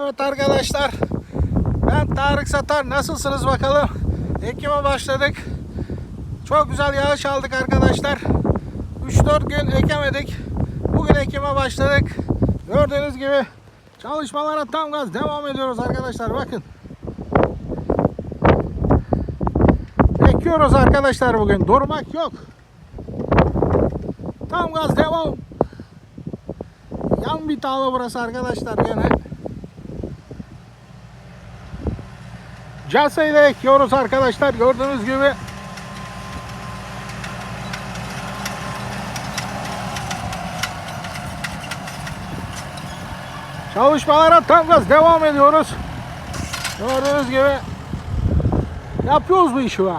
Evet arkadaşlar. Ben Tarık Satar. Nasılsınız bakalım? Ekim'e başladık. Çok güzel yağış aldık arkadaşlar. 3-4 gün ekemedik. Bugün ekime başladık. Gördüğünüz gibi çalışmalara tam gaz devam ediyoruz arkadaşlar. Bakın. Ekiyoruz arkadaşlar bugün. Durmak yok. Tam gaz devam. Yan bir tağla burası arkadaşlar gene. Casa ile ekiyoruz arkadaşlar gördüğünüz gibi. Çalışmalara tam gaz devam ediyoruz. Gördüğünüz gibi yapıyoruz bu işi. be.